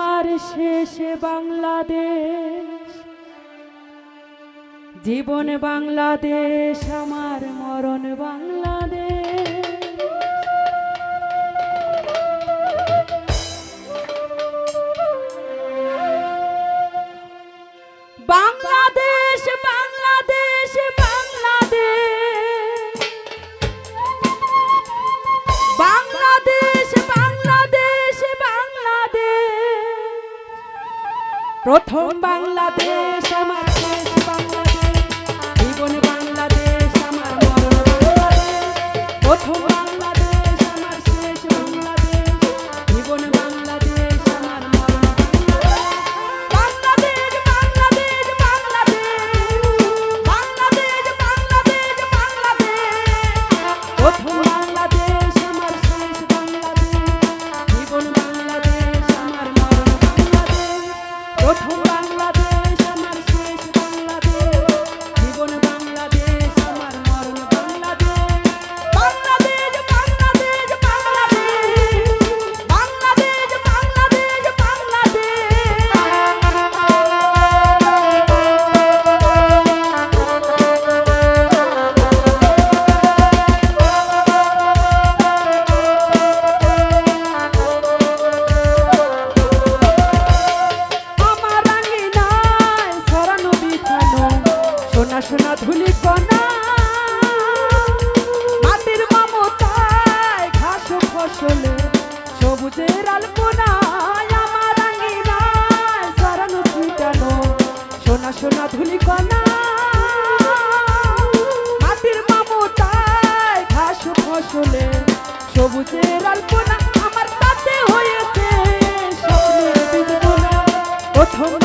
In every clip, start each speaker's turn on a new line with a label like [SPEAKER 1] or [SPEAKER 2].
[SPEAKER 1] আমার শেষ বাংলাদেশ। জীবন বাংলাদেশ আমার মরণ প্রথম বাংলাদেশ আমার বাংলাদেশ। জীবন বাংলাদেশ আমার প্রথম ফসলে, সবুজের আলপনায় আমার আঙ্গিনায় সরানো ছুটানো সোনা সোনা ধুলিকণা। মাটির মমতায় ঘাস ফসলে, সবুজের আলপনা আমার তাতে হয়েছে। স্বপ্নের প্রথম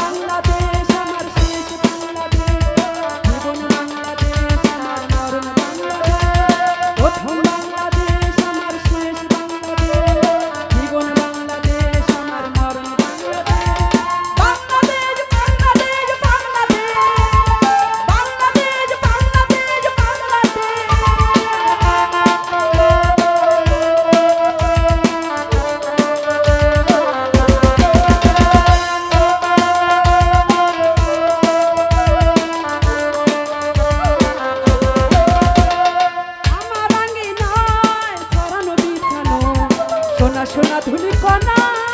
[SPEAKER 1] শোনা ধুলি কণা।